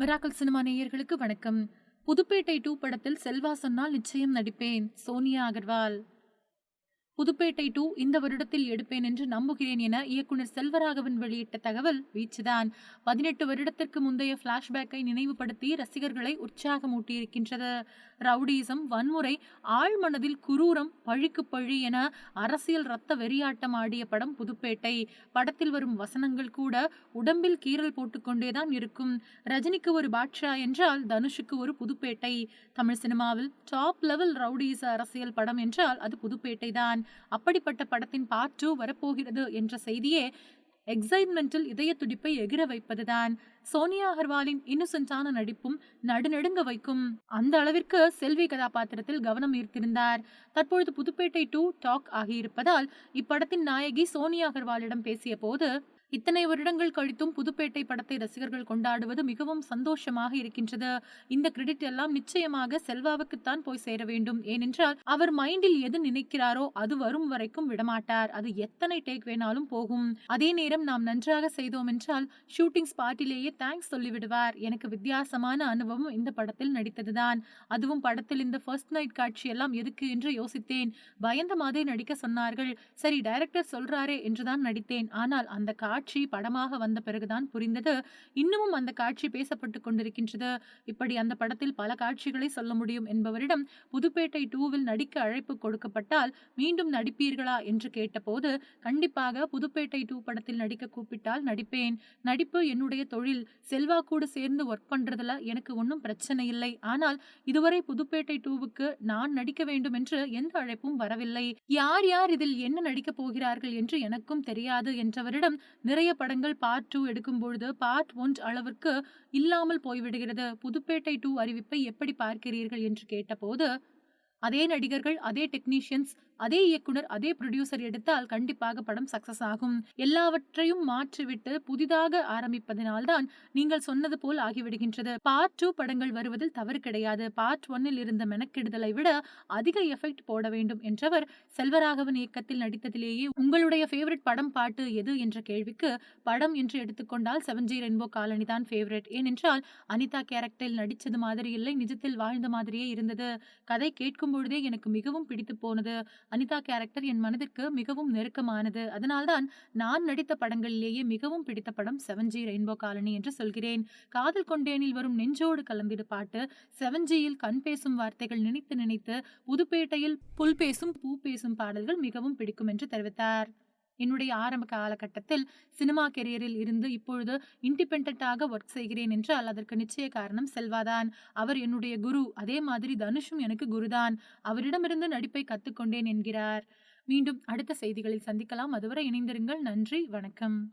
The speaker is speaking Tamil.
மிராக்கல் சினிமா நேயர்களுக்கு வணக்கம். புதுப்பேட்டை டூ படத்தில் செல்வா சொன்னால் நிச்சயம் நடிப்பேன். சோனியா அகர்வால். புதுப்பேட்டை டூ இந்த வருடத்தில் எடுப்பேன் என்று நம்புகிறேன் என இயக்குனர் செல்வராகவன் வெளியிட்ட தகவல் வீச்சுதான். பதினெட்டு வருடத்திற்கு முந்தைய பிளாஷ்பேக்கை நினைவுபடுத்தி ரசிகர்களை உற்சாகமூட்டியிருக்கின்றது. ரவுடிசம் வன்முறை ஆழ்மனதில் குரூரம் பழிக்கு பழி என அரசியல் ரத்த வெறியாட்டம் ஆடிய படம் புதுப்பேட்டை. படத்தில் வரும் வசனங்கள் கூட உடம்பில் கீறல் போட்டுக்கொண்டேதான் இருக்கும். ரஜினிக்கு ஒரு பாட்ஷா என்றால் தனுஷுக்கு ஒரு புதுப்பேட்டை. தமிழ் சினிமாவில் டாப் லெவல் ரவுடிச அரசியல் படம் என்றால் அது புதுப்பேட்டை தான் அப்படிப்பட்ட படத்தின் பார்ட் டூ வரப்போகிறது என்ற செய்தியே எக்ஸைட்மெண்டில் இதய துடிப்பை எகிர வைப்பதுதான். சோனியா அகர்வாலின் இன்னசென்டான நடிப்பும் நடுநடுங்க வைக்கும். அந்த அளவிற்கு செல்வி கதாபாத்திரத்தில் கவனம் ஈர்த்திருந்தார். தற்பொழுது புதுப்பேட்டை டூ டாக் ஆகியிருப்பதால் இப்படத்தின் நாயகி சோனியா அகர்வாலிடம் பேசிய போது இத்தனை வருடங்கள் கழித்தும் புதுப்பேட்டை படத்தை ரசிகர்கள் கொண்டாடுவது மிகவும் சந்தோஷமாக இருக்கின்றது. இந்த கிரெடிட் எல்லாம் நிச்சயமாக செல்வாவுக்குத்தான் போய் சேர வேண்டும். ஏனென்றால் அவர் மைண்டில் எது நினைக்கிறாரோ அது வரும் வரைக்கும் விடமாட்டார். அது எத்தனை டேக் வேணாலும் போகும். அதே நேரம் நாம் நன்றாக செய்தோம் என்றால் ஷூட்டிங் ஸ்பாட்டிலேயே தேங்க்ஸ் சொல்லிவிடுவார். எனக்கு வித்தியாசமான அனுபவம் இந்த படத்தில் நடித்ததுதான். அதுவும் படத்தில் இந்த ஃபர்ஸ்ட் நைட் காட்சி எல்லாம் எதுக்கு என்று யோசித்தேன். பயந்த மாதிரி நடிக்க சொன்னார்கள். சரி டைரக்டர் சொல்றாரே என்றுதான் நடித்தேன். ஆனால் அந்த காட்சி காட்சி படமாக வந்த பிறகுதான் புரிந்தது. இன்னமும் அந்த காட்சி பேசப்பட்டு கொண்டிருக்கின்றது. இப்படி அந்த படத்தில் பல காட்சிகளை சொல்ல முடியும் என்பவரிடம் புதுப்பேட்டை டூவில் நடிக்க அழைப்பு கொடுக்கப்பட்டால் மீண்டும் நடிப்பீர்களா என்று கேட்டபோது கண்டிப்பாக புதுப்பேட்டை டூ படத்தில் நடிக்க கூப்பிட்டால் நடிப்பேன். நடிப்பு என்னுடைய தொழில். செல்வா கூட சேர்ந்து ஒர்க் பண்றதுல எனக்கு ஒன்றும் பிரச்சனை இல்லை. ஆனால் இதுவரை புதுப்பேட்டை டூவுக்கு நான் நடிக்க வேண்டும் என்று எந்த அழைப்பும் வரவில்லை. யார் யார் இதில் என்ன நடிக்கப் போகிறார்கள் என்று எனக்கும் தெரியாது என்றவரிடம் நிறைய படங்கள் பார்ட் டூ எடுக்கும் பொழுது பார்ட் ஒன் அளவிற்கு இல்லாமல் போய்விடுகிறது. புதுப்பேட்டை டூ அறிவிப்பை எப்படி பார்க்கிறீர்கள் என்று கேட்டபோது அதே நடிகர்கள் அதே டெக்னீஷியன்ஸ் அதே இயக்குனர் அதே ப்ரொடியூசர் எடுத்தால் கண்டிப்பாக படம் சக்சஸ் ஆகும். எல்லாவற்றையும் மாற்றிவிட்டு புதிதாக ஆரம்பிப்பதனால்தான் நீங்கள் சொன்னது போல் ஆகிவிடுகின்றது. பார்ட் டூ படங்கள் வருவதில் தவறு கிடையாது. பார்ட் ஒன்னில் இருந்த மெனக்கெடுதலை விட அதிக எஃபெக்ட் போட வேண்டும் என்றவர் செல்வராகவன் இயக்கத்தில் நடித்ததிலேயே உங்களுடைய ஃபேவரட் படம் பாட்டு எது என்ற கேள்விக்கு படம் என்று எடுத்துக்கொண்டால் செவன் ஜி ரெயின்போ காலனி தான் ஃபேவரட் ஏனென்றால் அனிதா கேரக்டரில் நடித்தது மாதிரி இல்லை நிஜத்தில் வாழ்ந்த மாதிரியே இருந்தது. கதை கேட்கும் பொழுதே எனக்கு மிகவும் பிடித்து போனது. அனிதா கேரக்டர் என் மனதிற்கு மிகவும் நெருக்கமானது. அதனால்தான் நான் நடித்த படங்களிலேயே மிகவும் பிடித்த படம் செவன் ஜி ரெயின்போ காலனி என்று சொல்கிறேன். காதல் கொண்டேனில் வரும் நெஞ்சோடு கலந்திடு பாட்டு செவன் ஜியில் கண் பேசும் வார்த்தைகள் நினைத்து நினைத்து புதுப்பேட்டையில் புல் பேசும் பூ பேசும் பாடல்கள் மிகவும் பிடிக்கும் என்று தெரிவித்தார். என்னுடைய ஆரம்ப காலகட்டத்தில் சினிமா கெரியரில் இருந்து இப்பொழுது இண்டிபெண்டாக ஒர்க் செய்கிறேன் என்றால் அதற்கு நிச்சய காரணம் செல்வாதான். அவர் என்னுடைய குரு அதே மாதிரி தனுஷும் எனக்கு குருதான். அவரிடமிருந்து நடிப்பை கத்துக்கொண்டேன் என்கிறார். மீண்டும் அடுத்த செய்திகளில் சந்திக்கலாம். அதுவரை இணைந்திருங்கள். நன்றி வணக்கம்.